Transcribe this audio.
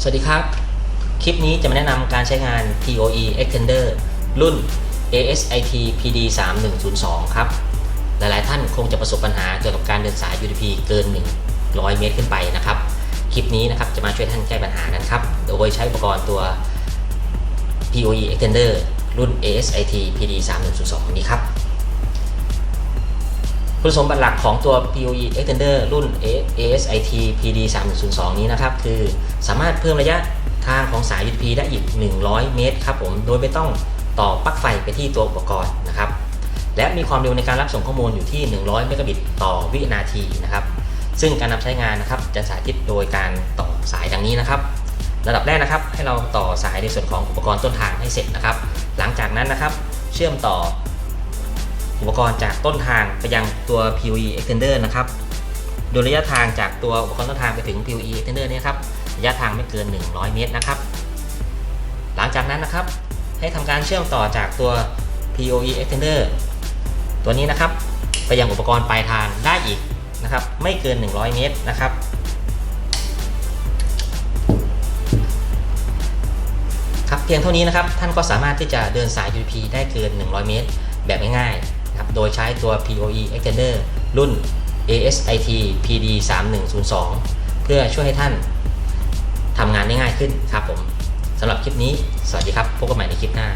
สวัสดีครับ คลิปนี้จะมาแนะนำการใช้งาน PoE Extender รุ่น ASIT PD 3102ครับ หลายๆ ท่านคงจะประสบปัญหาเกี่ยวกับการเดินสาย UDP เกิน 100 เมตรขึ้นไปนะครับ คลิปนี้นะครับจะมาช่วยท่านแก้ปัญหานั้นครับ โดยใช้อุปกรณ์ตัว PoE Extender รุ่น ASIT PD 3102นี้ครับ คุณสมบัติหลักของตัว PoE Extender รุ่น ASIT PD 3102นี้นะครับ คือสามารถเพิ่มระยะทางของสาย UDP ได้อีก 100 เมตรครับผม โดยไม่ต้องต่อปลั๊กไฟไปที่ตัวอุปกรณ์นะครับ และมีความเร็วในการรับส่งข้อมูลอยู่ที่ 100 เมกะบิตต่อวินาทีนะครับ ซึ่งการนำใช้งานนะครับจะสาธิตโดยการต่อสายดังนี้นะครับ ระดับแรกนะครับ ให้เราต่อสายในส่วนของอุปกรณ์ต้นทางให้เสร็จนะครับ หลังจากนั้นนะครับ เชื่อมต่อ อุปกรณ์จากต้นทางไปยังตัว PoE Extender นะครับ โดยระยะทางจากตัวอุปกรณ์ต้นทางไปถึง PoE Extender เนี่ยครับระยะทางไม่เกิน 100 เมตรนะครับ หลังจากนั้นนะครับ ให้ทำการเชื่อมต่อจากตัว PoE Extender ตัวนี้นะครับ ไปยังอุปกรณ์ปลายทางได้อีกนะครับ ไม่เกิน 100 เมตรนะครับครับเพียงเท่านี้นะครับ ท่านก็สามารถที่จะเดินสาย UDP ได้เกิน 100 เมตร แบบง่าย โดยใช้ตัว PoE Extender รุ่น ASIT PD 3102 เพื่อช่วยให้ท่านทำงานได้ง่ายขึ้นครับผมสำหรับคลิปนี้ สวัสดีครับ พบกันใหม่ในคลิปหน้า